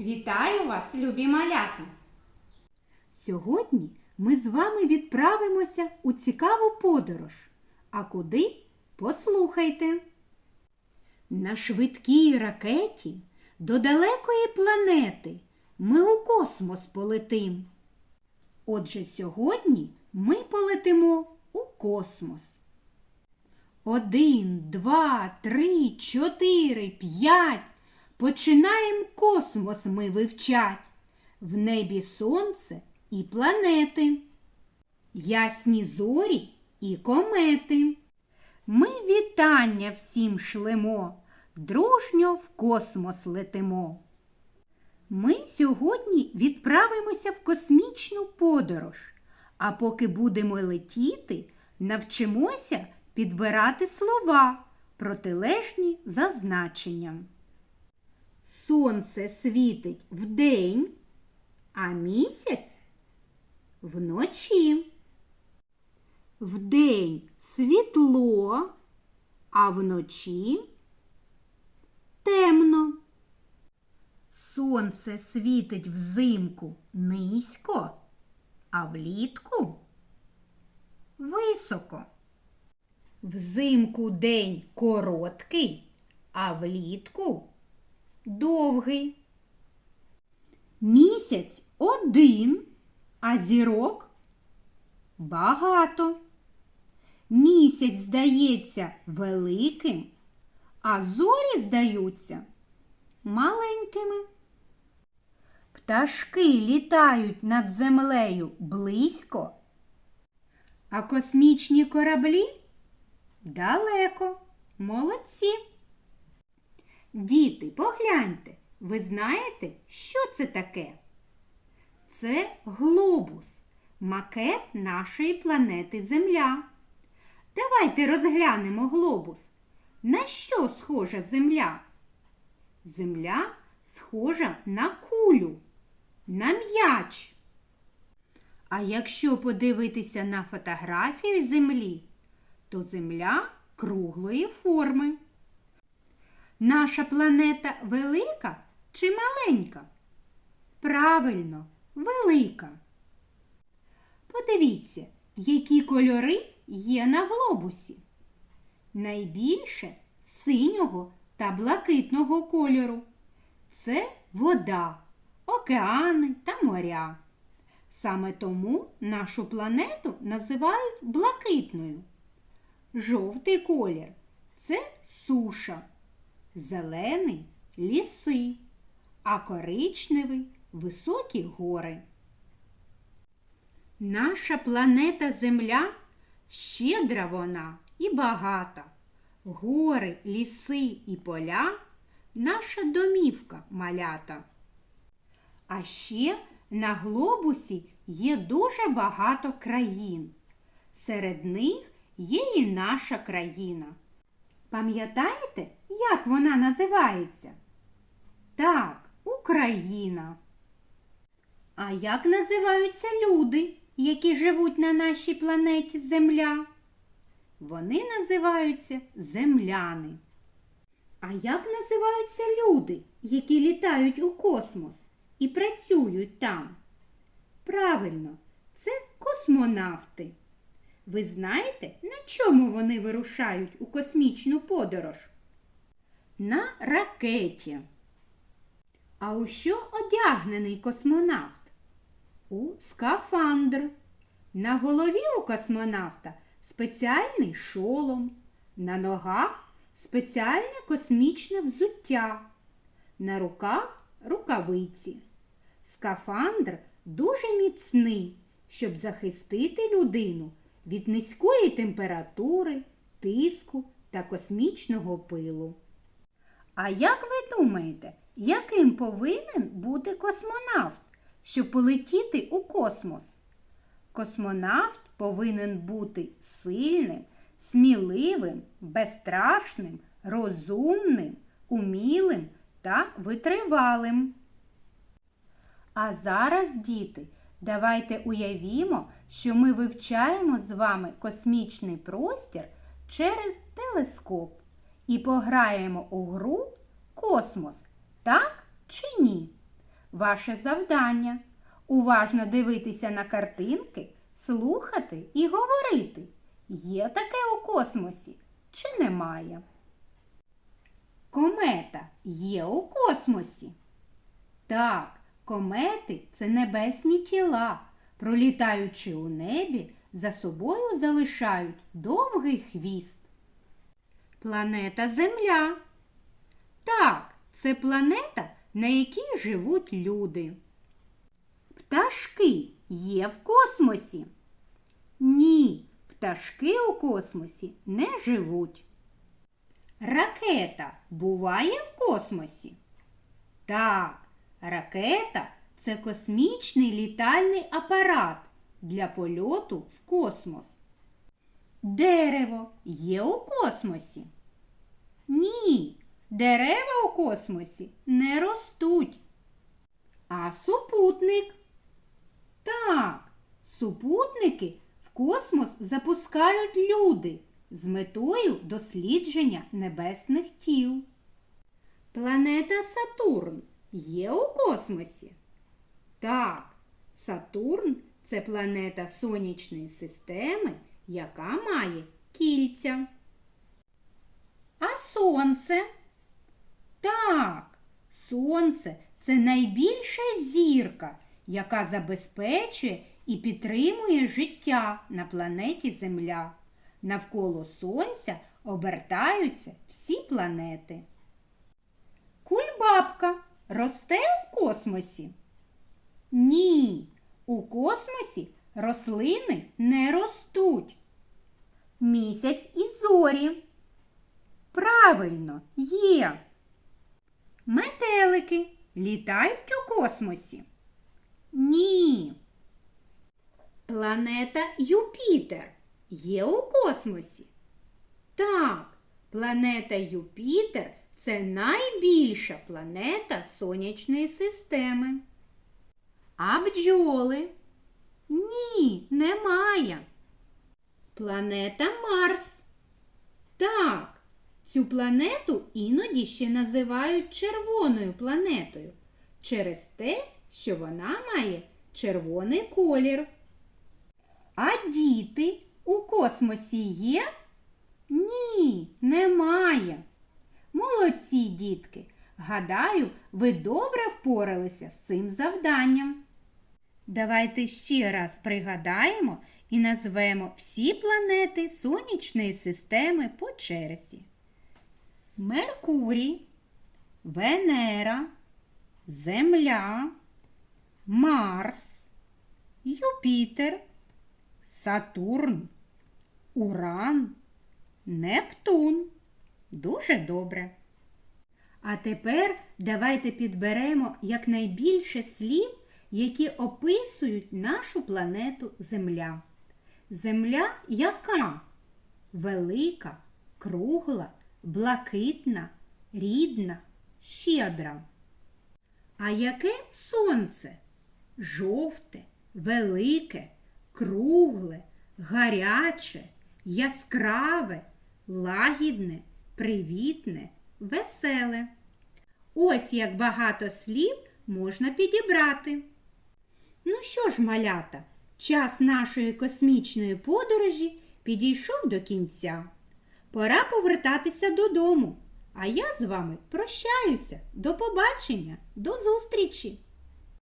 Вітаю вас, любі малята! Сьогодні ми з вами відправимося у цікаву подорож. А куди? Послухайте. На швидкій ракеті до далекої планети ми у космос полетим. Отже, сьогодні ми полетимо у космос. Один, два, три, чотири, п'ять. Починаємо космос ми вивчать. В небі сонце і планети, ясні зорі і комети. Ми вітання всім шлемо, дружньо в космос летимо. Ми сьогодні відправимося в космічну подорож, а поки будемо летіти, навчимося підбирати слова, протилежні за значенням. Сонце світить вдень, а місяць вночі. Вдень світло, а вночі темно. Сонце світить взимку низько, а влітку високо. Взимку день короткий, а влітку довгий. Місяць один, а зірок багато. Місяць здається великим, а зорі здаються маленькими. Пташки літають над землею близько, а космічні кораблі далеко. Молодці. Діти, погляньте, ви знаєте, що це таке? Це глобус, макет нашої планети Земля. Давайте розглянемо глобус. На що схожа Земля? Земля схожа на кулю, на м'яч. А якщо подивитися на фотографію Землі, то Земля круглої форми. Наша планета велика чи маленька? Правильно, велика. Подивіться, які кольори є на глобусі. Найбільше синього та блакитного кольору. Це вода, океани та моря. Саме тому нашу планету називають блакитною. Жовтий колір це суша, зелений ліси, а коричневий високі гори. Наша планета Земля щедра вона і багата. Гори, ліси і поля наша домівка малята. А ще на глобусі є дуже багато країн. Серед них є і наша країна. Пам'ятаєте, як вона називається? Так, Україна. А як називаються люди, які живуть на нашій планеті Земля? Вони називаються земляни. А як називаються люди, які літають у космос і працюють там? Правильно, це космонавти. Ви знаєте, на чому вони вирушають у космічну подорож? На ракеті. А у що одягнений космонавт? У скафандр. На голові у космонавта спеціальний шолом, на ногах спеціальне космічне взуття, на руках рукавиці. Скафандр дуже міцний, щоб захистити людину від низької температури, тиску та космічного пилу. А як ви думаєте, яким повинен бути космонавт, щоб полетіти у космос? Космонавт повинен бути сильним, сміливим, безстрашним, розумним, умілим та витривалим. А зараз, діти, давайте уявімо, що ми вивчаємо з вами космічний простір через телескоп і пограємо у гру космос, так чи ні? ваше завдання. Уважно дивитися на картинки, слухати і говорити. Є таке у космосі чи немає? Комета є у космосі. Так, комети це небесні тіла, пролітаючи у небі, за собою залишають довгий хвіст. Планета Земля. Так, це планета, на якій живуть люди. Пташки є в космосі. Ні, пташки у космосі не живуть. Ракета буває в космосі? Так, ракета це космічний літальний апарат для польоту в космос. Дерево є у космосі? Ні, дерева у космосі не ростуть. А супутник? Так, супутники в космос запускають люди з метою дослідження небесних тіл. Планета Сатурн є у космосі? Так, Сатурн це планета сонячної системи, яка має кільця. А Сонце? Так, Сонце це найбільша зірка, яка забезпечує і підтримує життя на планеті Земля. Навколо Сонця обертаються всі планети. Кульбабка росте у космосі? Ні, у космосі рослини не ростуть. Місяць і зорі. Правильно, є. Метелики літають у космосі? Ні. Планета Юпітер є у космосі? Так, планета Юпітер це найбільша планета сонячної системи. А бджоли? Ні, немає. Планета Марс. Так, цю планету іноді ще називають червоною планетою через те, що вона має червоний колір. А діти у космосі є? Ні, немає. Молодці, дітки. Гадаю, ви добре впоралися з цим завданням. Давайте ще раз пригадаємо і назвемо всі планети сонячної системи по черзі. Меркурій, Венера, Земля, Марс, Юпітер, Сатурн, Уран, Нептун. Дуже добре. А тепер давайте підберемо якнайбільше слів, які описують нашу планету Земля. Земля яка? Велика, кругла, блакитна, рідна, щедра. А яке сонце? Жовте, велике, кругле, гаряче, яскраве, лагідне, привітне, веселе. Ось як багато слів можна підібрати. Ну що ж, малята, час нашої космічної подорожі підійшов до кінця. Пора повертатися додому. А я з вами прощаюся. До побачення, до зустрічі!